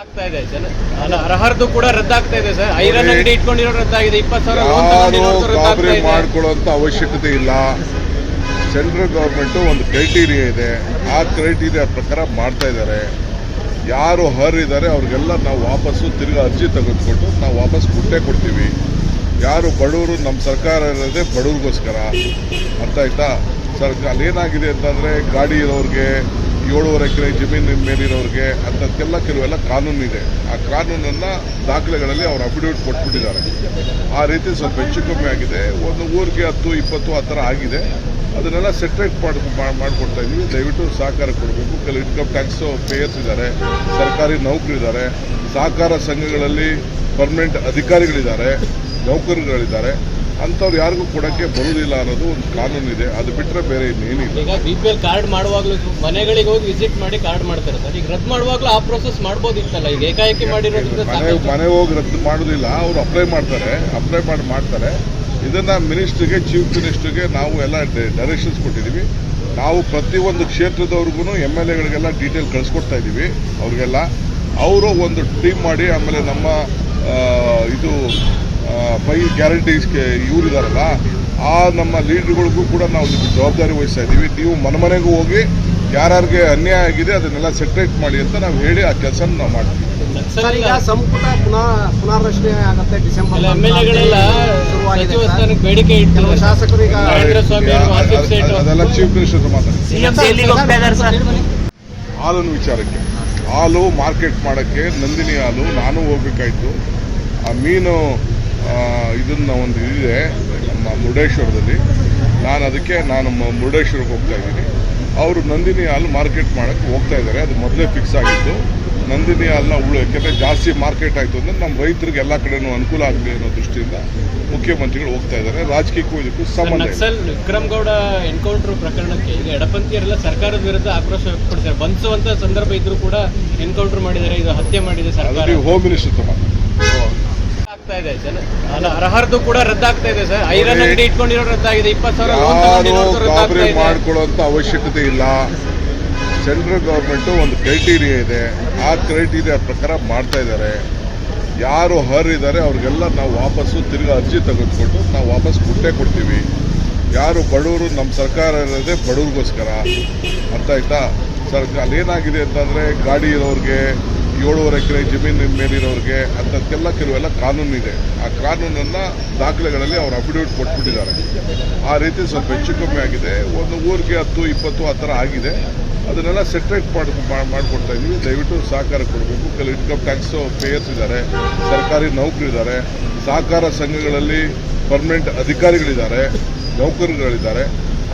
ಆಗ್ತಾ ಇದೆ. ಅರ್ಹರ್ದು ಕೂಡ ರದ್ದಾಗ್ತಾ ಇದೆ ಸರ್. ಐರನ್ ಅಂಗಡಿ ಇಟ್ಕೊಂಡಿರೋ ರದ್ದಾಗಿದೆ. ಇಪ್ಪತ್ತು ಸಾವಿರ ಮಾಡ್ಕೊಳ್ಳೋಂಥ ಅವಶ್ಯಕತೆ ಇಲ್ಲ. ಸೆಂಟ್ರಲ್ ಗೌರ್ಮೆಂಟು ಒಂದು ಕ್ರೈಟೀರಿಯಾ ಇದೆ. ಆ ಕ್ರೈಟೀರಿಯಾ ಪ್ರಕಾರ ಮಾಡ್ತಾ ಇದ್ದಾರೆ. ಯಾರು ಹರ್ ಇದ್ದಾರೆ ಅವ್ರಿಗೆಲ್ಲ ನಾವು ವಾಪಸ್ಸು ತಿರ್ಗಿ ಅರ್ಜಿ ತೆಗೆದುಕೊಂಡು ನಾವು ವಾಪಸ್ ಕೊಟ್ಟೇ ಕೊಡ್ತೀವಿ. ಯಾರು ಬಡವರು ನಮ್ಮ ಸರ್ಕಾರ ಇರೋದೇ ಬಡವ್ರಿಗೋಸ್ಕರ. ಅರ್ಥ ಆಯ್ತಾ? ಸರ್ಕಾರ ಅಲ್ಲಿ ಏನಾಗಿದೆ ಅಂತಂದರೆ ಗಾಡಿ ಇರೋರಿಗೆ ಏಳುವರೆ ಎಕರೆ ಜಮೀನಿನ ಮೇಲಿರೋರಿಗೆ ಅಂಥದ್ದಕ್ಕೆಲ್ಲ ಕೆಲವೆಲ್ಲ ಕಾನೂನು ಇದೆ. ಆ ಕಾನೂನನ್ನು ದಾಖಲೆಗಳಲ್ಲಿ ಅವರು ಅಫಿಡವಿಟ್ ಕೊಟ್ಬಿಟ್ಟಿದ್ದಾರೆ. ಆ ರೀತಿ ಸ್ವಲ್ಪ ಹೆಚ್ಚು ಕಮ್ಮಿ ಆಗಿದೆ. ಒಂದು ಊರಿಗೆ ಹತ್ತು, ಇಪ್ಪತ್ತು ಆ ಥರ ಆಗಿದೆ. ಅದನ್ನೆಲ್ಲ ಸೆಟ್ರೇಟ್ ಮಾಡಿ ಮಾಡಿಕೊಡ್ತಾ ಇದ್ದೀವಿ. ದಯವಿಟ್ಟು ಸಹಕಾರ ಕೊಡಬೇಕು. ಕೆಲವು ಇನ್ಕಮ್ ಟ್ಯಾಕ್ಸ್ ಪೇಯರ್ಸ್ ಇದ್ದಾರೆ. ಸರ್ಕಾರಿ ನೌಕರಿದ್ದಾರೆ. ಸಹಕಾರ ಸಂಘಗಳಲ್ಲಿ ಪರ್ಮನೆಂಟ್ ಅಧಿಕಾರಿಗಳಿದ್ದಾರೆ. ನೌಕರರುಗಳಿದ್ದಾರೆ. ಅಂಥವ್ರು ಯಾರಿಗೂ ಕೊಡೋಕ್ಕೆ ಬರುವುದಿಲ್ಲ ಅನ್ನೋದು ಒಂದು ಕಾನೂನು ಇದೆ. ಅದು ಬಿಟ್ಟರೆ ಬೇರೆ ಇನ್ನೇನಿಲ್ಲ. ಈಗ ಬಿ ಪಿ ಎಲ್ ಕಾರ್ಡ್ ಮಾಡುವಾಗಲೂ ಮನೆಗಳಿಗೆ ಹೋಗಿ ವಿಸಿಟ್ ಮಾಡಿ ಕಾರ್ಡ್ ಮಾಡ್ತಾರೆ ಸರ್. ಈಗ ರದ್ದು ಮಾಡುವಾಗಲೂ ಆ ಪ್ರೋಸೆಸ್ ಮಾಡ್ಬೋದಿತ್ತಲ್ಲ? ಈಗ ಏಕಾಏಕಿ ಮಾಡಿರೋದ್ರಿಂದ ಮನೆ ಮನೆ ಹೋಗಿ ರದ್ದು ಮಾಡೋದಿಲ್ಲ ಅವರು ಅಪ್ಲೈ ಮಾಡ್ತಾರೆ. ಅಪ್ಲೈ ಮಾಡಿ ಮಾಡ್ತಾರೆ. ಇದನ್ನ ಮಿನಿಸ್ಟ್ರಿಗೆ ಚೀಫ್ ಮಿನಿಸ್ಟ್ರಿಗೆ ನಾವು ಎಲ್ಲ ಡೈರೆಕ್ಷನ್ಸ್ ಕೊಟ್ಟಿದ್ದೀವಿ. ನಾವು ಪ್ರತಿಯೊಂದು ಕ್ಷೇತ್ರದವ್ರಿಗೂ ಎಂ ಎಲ್ ಎಗಳಿಗೆಲ್ಲ ಡೀಟೇಲ್ ಕಳಿಸ್ಕೊಡ್ತಾ ಇದ್ದೀವಿ. ಅವ್ರಿಗೆಲ್ಲ. ಅವರು ಒಂದು ಟೀಮ್ ಮಾಡಿ ಆಮೇಲೆ ನಮ್ಮ ಇದು ಫೈ ಗ್ಯಾರಂಟೀಸ್ಗೆ ಇವರಿದಾರಲ್ಲ ಆ ನಮ್ಮ ಲೀಡ್ರ್ಗಳಿಗೂ ಕೂಡ ನಾವು ಜವಾಬ್ದಾರಿ ವಹಿಸ್ತಾ ಇದ್ದೀವಿ ನೀವು ಮನೆಮನೆಗೂ ಹೋಗಿ ಯಾರ್ಯಾರಿಗೆ ಅನ್ಯಾಯ ಆಗಿದೆ ಅದನ್ನೆಲ್ಲ ಸೆಟ್ರೇಟ್ ಮಾಡಿ ಅಂತ ನಾವು ಹೇಳಿ ಆ ಕೆಲಸ ನಾವು ಮಾಡ್ತೀವಿ. ಸರ್ ಈಗ ಸಂಪುಟ ಪುನಃ ಪುನರ್ರಚನೆ ಆಗತ್ತೆ ಡಿಸೆಂಬರ್ ಬೇಡಿಕೆ ಶಾಸಕರು ಈಗ ಅದೆಲ್ಲ ಚೀಫ್ ಮಿನಿಸ್ಟರ್ ಹತ್ರ ಮಾತಾಡಿ. ಸಿಎಂ ದೆಹಲಿಗೆ ಹೋಗ್ತಾ ಇದ್ದಾರೆ ಸರ್? ಹಾಲಿನ ವಿಚಾರಕ್ಕೆ. ಹಾಲು ಮಾರ್ಕೆಟ್ ಮಾಡೋಕ್ಕೆ ನಂದಿನಿ ಹಾಲು ನಾನು ಹೋಗ್ಬೇಕಾಯ್ತು. ಆ ಮೀನು ಇದನ್ನ ಒಂದು ಇದೆ ನಮ್ಮ ಮುರುಡೇಶ್ವರದಲ್ಲಿ. ನಾನು ಅದಕ್ಕೆ ನಾನು ಮುರುಡೇಶ್ವರಕ್ಕೆ ಹೋಗ್ತಾ ಇದ್ದೀನಿ. ಅವರು ನಂದಿನಿ ಹಾಲು ಮಾರ್ಕೆಟ್ ಮಾಡೋಕ್ಕೆ ಹೋಗ್ತಾ ಇದ್ದಾರೆ. ಅದು ಮೊದಲೇ ಫಿಕ್ಸ್ ಆಗಿತ್ತು. ನಂದಿನಿ ಹಾಲನ್ನ ಉಳು ಯಾಕೆಂದರೆ ಜಾಸ್ತಿ ಮಾರ್ಕೆಟ್ ಆಯಿತು ಅಂದರೆ ನಮ್ಮ ರೈತರಿಗೆ ಎಲ್ಲ ಕಡೆನೂ ಅನುಕೂಲ ಆಗಲಿ ಅನ್ನೋ ದೃಷ್ಟಿಯಿಂದ ಮುಖ್ಯಮಂತ್ರಿಗಳು ಹೋಗ್ತಾ ಇದ್ದಾರೆ. ರಾಜಕೀಯಕ್ಕೂ ಇದಕ್ಕೂ ಸಂಬಂಧ ವಿಕ್ರಮ್ ಗೌಡ ಎನ್ಕೌಂಟರ್ ಪ್ರಕರಣಕ್ಕೆ ಈಗ ಎಡಪಂಥೀಯರೆಲ್ಲ ಸರ್ಕಾರದ ವಿರುದ್ಧ ಆಕ್ರೋಶ ವ್ಯಕ್ತಪಡಿಸಿದ್ದಾರೆ. ಬಂಧಿಸುವಂತ ಸಂದರ್ಭ ಇದ್ರೂ ಕೂಡ ಎನ್ಕೌಂಟರ್ ಮಾಡಿದ್ದಾರೆ. ಇದು ಹತ್ಯೆ ಮಾಡಿದೆ ಸರ್ಕಾರ. ಹೋಮ್ ಮಿನಿಸ್ಟರ್ ಹತ್ರ ಇದೆ ಜನ ಅರ್ಹರ್ದು ಕೂಡ ರದ್ದಾಗ್ತಾ ಇದೆ ಸರ್. ಐರನ್ ಅಂಗಡಿ ಇಟ್ಕೊಂಡಿರೋ ರದ್ದಾಗಿದೆ. ಇಪ್ಪತ್ತು ಸಾವಿರ ಯಾರು ಗಾಬರಿ ಇದೆ. ಮಾಡ್ಕೊಳ್ಳೋಂಥ ಅವಶ್ಯಕತೆ ಇಲ್ಲ. ಸೆಂಟ್ರಲ್ ಗೌರ್ಮೆಂಟು ಒಂದು ಕ್ರೈಟೀರಿಯಾ ಇದೆ. ಆ ಕ್ರೈಟೀರಿಯಾ ಪ್ರಕಾರ ಮಾಡ್ತಾ ಇದ್ದಾರೆ. ಯಾರು ಹರ್ ಇದ್ದಾರೆ ಅವ್ರಿಗೆಲ್ಲ ನಾವು ವಾಪಸ್ಸು ತಿರ್ಗಿ ಅರ್ಜಿ ತೆಗೆದುಕೊಂಡು ನಾವು ವಾಪಸ್ ಕೊಟ್ಟೇ ಕೊಡ್ತೀವಿ. ಯಾರು ಬಡವರು ನಮ್ಮ ಸರ್ಕಾರ ಇರೋದೇ ಬಡವ್ರಿಗೋಸ್ಕರ. ಅರ್ಥ ಆಯ್ತಾ? ಸರ್ಕಾರ ಅಲ್ಲಿ ಏನಾಗಿದೆ ಅಂತಂದರೆ ಗಾಡಿ ಇರೋರಿಗೆ ಏಳುವರೆ ಎಕರೆ ಜಮೀನಿನ ಮೇಲಿರೋರಿಗೆ ಅಂಥದ್ದೆಲ್ಲ ಕೆಲವೆಲ್ಲ ಕಾನೂನು ಇದೆ. ಆ ಕಾನೂನನ್ನು ದಾಖಲೆಗಳಲ್ಲಿ ಅವರು ಅಫಿಡವಿಟ್ ಕೊಟ್ಬಿಟ್ಟಿದ್ದಾರೆ. ಆ ರೀತಿ ಸ್ವಲ್ಪ ಹೆಚ್ಚು ಕಮ್ಮಿ ಆಗಿದೆ. ಒಂದು ಊರಿಗೆ ಹತ್ತು, ಇಪ್ಪತ್ತು ಆ ಥರ ಆಗಿದೆ. ಅದನ್ನೆಲ್ಲ ಸೆಟ್ರೇಟ್ ಮಾಡಿ ಮಾಡಿಕೊಡ್ತಾ ಇದ್ದೀವಿ ದಯವಿಟ್ಟು ಸಹಕಾರ ಕೊಡಬೇಕು. ಕೆಲವು ಇನ್ಕಮ್ ಟ್ಯಾಕ್ಸ್ ಪೇಯರ್ಸ್ ಇದ್ದಾರೆ. ಸರ್ಕಾರಿ ನೌಕರಿದ್ದಾರೆ. ಸಹಕಾರ ಸಂಘಗಳಲ್ಲಿ ಪರ್ಮನೆಂಟ್ ಅಧಿಕಾರಿಗಳಿದ್ದಾರೆ. ನೌಕರರುಗಳಿದ್ದಾರೆ.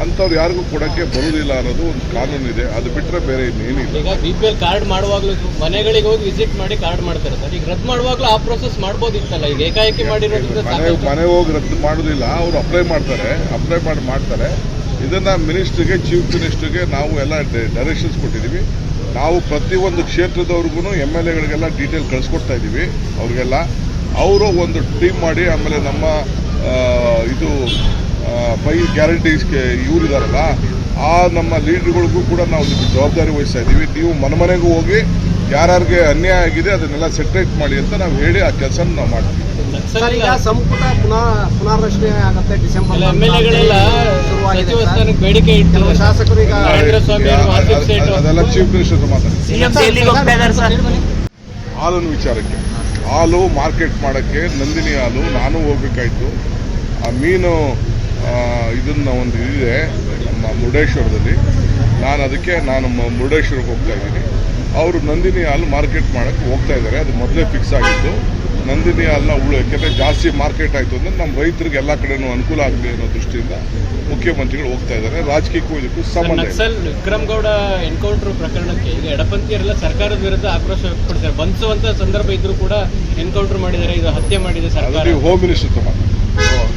ಅಂಥವ್ರು ಯಾರಿಗೂ ಕೊಡೋಕ್ಕೆ ಬರುವುದಿಲ್ಲ ಅನ್ನೋದು ಒಂದು ಕಾನೂನು ಇದೆ ಅದು ಬಿಟ್ಟರೆ ಬೇರೆ ಇನ್ನೇನಿಲ್ಲ. ಈಗ ಬಿ ಪಿ ಎಲ್ ಕಾರ್ಡ್ ಮಾಡುವಾಗಲೂ ಮನೆಗಳಿಗೆ ಹೋಗಿ ವಿಸಿಟ್ ಮಾಡಿ ಕಾರ್ಡ್ ಮಾಡ್ತಾರೆ ಸರ್. ಈಗ ರದ್ದು ಮಾಡುವಾಗಲೂ ಆ ಪ್ರೋಸೆಸ್ ಮಾಡ್ಬೋದಿತ್ತಲ್ಲ? ಈಗ ಏಕಾಏಕಿ ಮಾಡಿರೋದ್ರಿಂದ ಮನೆ ಮನೆ ಹೋಗಿ ರದ್ದು ಮಾಡೋದಿಲ್ಲ ಅವರು ಅಪ್ಲೈ ಮಾಡ್ತಾರೆ. ಅಪ್ಲೈ ಮಾಡಿ ಮಾಡ್ತಾರೆ. ಇದನ್ನ ಮಿನಿಸ್ಟ್ರಿಗೆ ಚೀಫ್ ಮಿನಿಸ್ಟ್ರಿಗೆ ನಾವು ಎಲ್ಲ ಡೈರೆಕ್ಷನ್ಸ್ ಕೊಟ್ಟಿದ್ದೀವಿ. ನಾವು ಪ್ರತಿಯೊಂದು ಕ್ಷೇತ್ರದವ್ರಿಗೂ ಎಂ ಎಲ್ ಎಗಳಿಗೆಲ್ಲ ಡೀಟೇಲ್ ಕಳಿಸ್ಕೊಡ್ತಾ ಇದ್ದೀವಿ. ಅವ್ರಿಗೆಲ್ಲ. ಅವರು ಒಂದು ಟೀಮ್ ಮಾಡಿ ಆಮೇಲೆ ನಮ್ಮ ಇದು ಫೈ ಗ್ಯಾರಂಟೀಸ್ಗೆ ಇವರಿದಾರಲ್ಲ ಆ ನಮ್ಮ ಲೀಡ್ರ್ಗಳಿಗೂ ಕೂಡ ನಾವು ಇದಕ್ಕೆ ಜವಾಬ್ದಾರಿ ವಹಿಸ್ತಾ ಇದ್ದೀವಿ. ನೀವು ಮನೆ ಮನೆಗೂ ಹೋಗಿ ಯಾರ್ಯಾರಿಗೆ ಅನ್ಯಾಯ ಆಗಿದೆ ಅದನ್ನೆಲ್ಲ ಸೆಟ್ರೇಟ್ ಮಾಡಿ ಅಂತ ನಾವು ಹೇಳಿ ಆ ಕೆಲಸ ನಾವು ಮಾಡ್ತೀವಿ. ಸರ್ ಈಗ ಸಂಪುಟ ಪುನಃ ಪುನರ್ರಚನೆ ಆಗತ್ತೆ ಡಿಸೆಂಬರ್ ಸಚಿವ ಬೇಡಿಕೆ ಶಾಸಕರು ಈಗ. ಅದೆಲ್ಲ ಚೀಫ್ ಮಿನಿಸ್ಟರ್ ವಿಚಾರಕ್ಕೆ. ಹಾಲು ಮಾರ್ಕೆಟ್ ಮಾಡೋಕ್ಕೆ ನಂದಿನಿ ಹಾಲು ನಾನು ಹೋಗ್ಬೇಕಾಯ್ತು. ಆ ಮೀನು ಇದನ್ನ ಒಂದು ಇದೆ ನಮ್ಮ ಮುರುಡೇಶ್ವರದಲ್ಲಿ. ನಾನು ಅದಕ್ಕೆ ನಾನು ಮುರುಡೇಶ್ವರಕ್ಕೆ ಹೋಗ್ತಾ ಇದ್ದೀನಿ. ಅವರು ನಂದಿನಿ ಹಾಲು ಮಾರ್ಕೆಟ್ ಮಾಡೋಕ್ಕೆ ಹೋಗ್ತಾ ಇದ್ದಾರೆ. ಅದು ಮೊದಲೇ ಫಿಕ್ಸ್ ಆಗಿತ್ತು ನಂದಿನಿ ಹಾಲನ್ನ ಉಳು ಯಾಕೆಂದರೆ ಜಾಸ್ತಿ ಮಾರ್ಕೆಟ್ ಆಯಿತು ಅಂದರೆ ನಮ್ಮ ರೈತರಿಗೆ ಎಲ್ಲ ಕಡೆನೂ ಅನುಕೂಲ ಆಗಲಿ ಅನ್ನೋ ದೃಷ್ಟಿಯಿಂದ ಮುಖ್ಯಮಂತ್ರಿಗಳು ಹೋಗ್ತಾ ಇದ್ದಾರೆ. ರಾಜಕೀಯಕ್ಕೂ ಇದಕ್ಕೂ ಸಂಬಂಧ ವಿಕ್ರಮ್ ಗೌಡ ಎನ್ಕೌಂಟರ್ ಪ್ರಕರಣಕ್ಕೆ ಈಗ ಎಡಪಂಥೀಯರೆಲ್ಲ ಸರ್ಕಾರದ ವಿರುದ್ಧ ಆಕ್ರೋಶ ವ್ಯಕ್ತಪಡಿಸಿದ್ದಾರೆ. ಬಂಧಿಸುವಂತ ಸಂದರ್ಭ ಇದ್ರೂ ಕೂಡ ಎನ್ಕೌಂಟರ್ ಮಾಡಿದ್ದಾರೆ ಇದು ಹತ್ಯೆ ಮಾಡಿದೆ ಸರ್ಕಾರ. ಹೋಮ್ ಮಿನಿಸ್ಟರ್ ಮಾತಾಡಿ